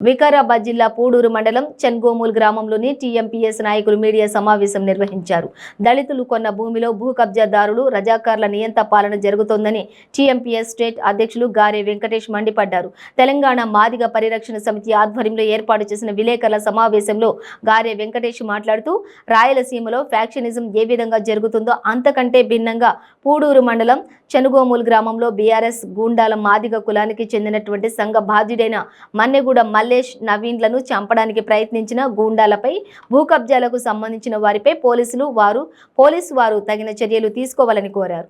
వికారాబాద్ జిల్లా పూడూరు మండలం చెన్గోమూల్ గ్రామంలోని టీఎంపీఎస్ నాయకులు మీడియా సమావేశం నిర్వహించారు. దళితులు కొన్న భూమిలో భూ కబ్జాదారులు రజాకార్ల నియంత పాలన జరుగుతోందని టీఎంపీఎస్ స్టేట్ అధ్యక్షులు గారే వెంకటేష్ మండిపడ్డారు. తెలంగాణ మాదిగ పరిరక్షణ సమితి ఆధ్వర్యంలో ఏర్పాటు చేసిన విలేకరుల సమావేశంలో గారే వెంకటేష్ మాట్లాడుతూ రాయలసీమలో ఫ్యాక్షనిజం ఏ విధంగా జరుగుతుందో అంతకంటే భిన్నంగా పూడూరు మండలం చెనుగోమూల్ గ్రామంలో బీఆర్ఎస్ గూండాల మాదిగ కులానికి చెందినటువంటి సంఘ బాధ్యుడైన మన్నెగూడ మల్లేష్ నవీన్లను చంపడానికి ప్రయత్నించిన గూండాలపై భూ కబ్జాలకు సంబంధించిన వారిపై పోలీసులు వారు పోలీసు వారు తగిన చర్యలు తీసుకోవాలని కోరారు.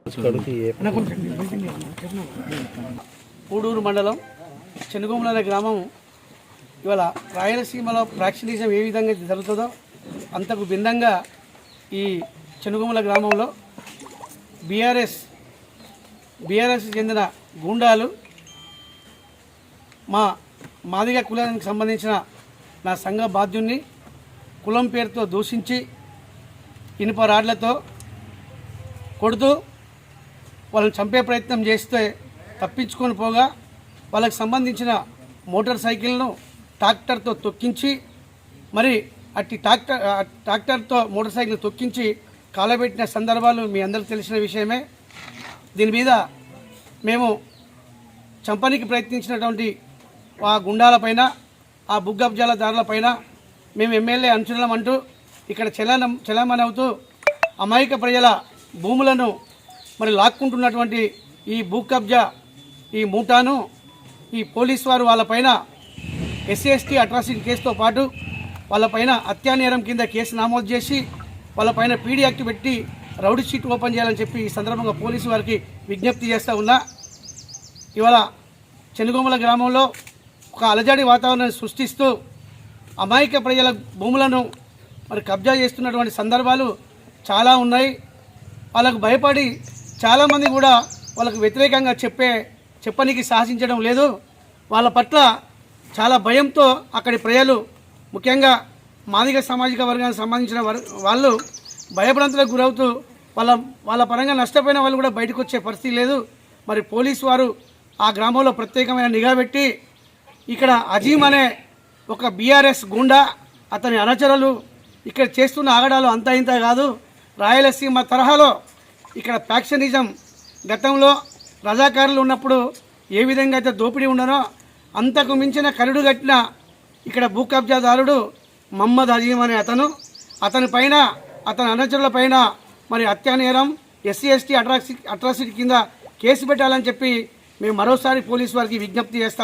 పూడూరు మండలం చెనుగోముల గ్రామం ఇవాళ రాయలసీమలో ప్రాక్షణిజం ఏ విధంగా జరుగుతుందో అంతకు భిన్నంగా ఈ చెనుగోముల గ్రామంలో బీఆర్ఎస్ బీఆర్ఎస్ చెందిన గూండాలు మా మాదిగ కులానికి సంబంధించిన నా సంఘ బాధ్యుణ్ణి కులం పేరుతో దూషించి ఇనుప రాడ్లతో కొడుతూ వాళ్ళని చంపే ప్రయత్నం చేస్తే తప్పించుకొని పోగా వాళ్ళకి సంబంధించిన మోటార్ సైకిల్ను ట్రాక్టర్తో తొక్కించి మరి అట్టి ట్రాక్టర్ ట్రాక్టర్తో మోటార్ సైకిల్ తొక్కించి కాలబెట్టిన సందర్భాలు మీ అందరికీ తెలిసిన విషయమే. దీని మీద మేము చంపనికి ప్రయత్నించినటువంటి ఆ గుండాలపైన ఆ బుగ్గబ్జాల దారులపైన మేము ఎమ్మెల్యే అంచులం అంటూ ఇక్కడ చలనం చలమని అవుతూ అమాయక ప్రజల భూములను మరి లాక్కుంటున్నటువంటి ఈ భూ కబ్జా ఈ మూటాను ఈ పోలీస్ వారు వాళ్ళపైన ఎస్సీ ఎస్టీ అట్రాసిటీ కేసుతో పాటు వాళ్ళపైన హత్యానేరం కింద కేసు నమోదు చేసి వాళ్ళపైన పీడీ యాక్ట్ పెట్టి రౌడీ షీట్ ఓపెన్ చేయాలని చెప్పి ఈ సందర్భంగా పోలీసు వారికి విజ్ఞప్తి చేస్తూ ఉన్నా. ఇవాళ చెనుగోమల గ్రామంలో ఒక అలజడి వాతావరణాన్ని సృష్టిస్తూ అమాయక ప్రజల భూములను మరి కబ్జా చేస్తున్నటువంటి సందర్భాలు చాలా ఉన్నాయి. వాళ్ళకు భయపడి చాలామంది కూడా వాళ్ళకు వ్యతిరేకంగా చెప్పే చెప్పనికి సాహసించడం లేదు. వాళ్ళ పట్ల చాలా భయంతో అక్కడి ప్రజలు ముఖ్యంగా మాదిగ సామాజిక వర్గానికి సంబంధించిన వాళ్ళు భయభ్రాంతులకు గురవుతూ వాళ్ళ వాళ్ళ పరంగా నష్టపోయిన వాళ్ళు కూడా బయటకు వచ్చే పరిస్థితి లేదు. మరి పోలీసు వారు ఆ గ్రామంలో ప్రత్యేకమైన నిఘా పెట్టి ఇక్కడ అజీమ్ అనే ఒక బీఆర్ఎస్ గుండా అతని అనుచరులు ఇక్కడ చేస్తున్న ఆగడాలు అంతా ఇంత కాదు. రాయలసీమ తరహాలో ఇక్కడ ఫ్యాక్షనిజం గతంలో రజాకారులు ఉన్నప్పుడు ఏ విధంగా అయితే దోపిడీ ఉండనో అంతకు మించిన కరుడు కట్టిన ఇక్కడ భూ కబ్జాదారుడు మహమ్మద్ అజీమ్ అనే అతను. అతని పైన అతని అనుచరుల పైన మరి హత్యానేరం ఎస్సీ ఎస్టీ అట్రాసి అట్రాసిటీ కింద కేసు పెట్టాలని చెప్పి మేము మరోసారి పోలీసు వారికి విజ్ఞప్తి చేస్తాం.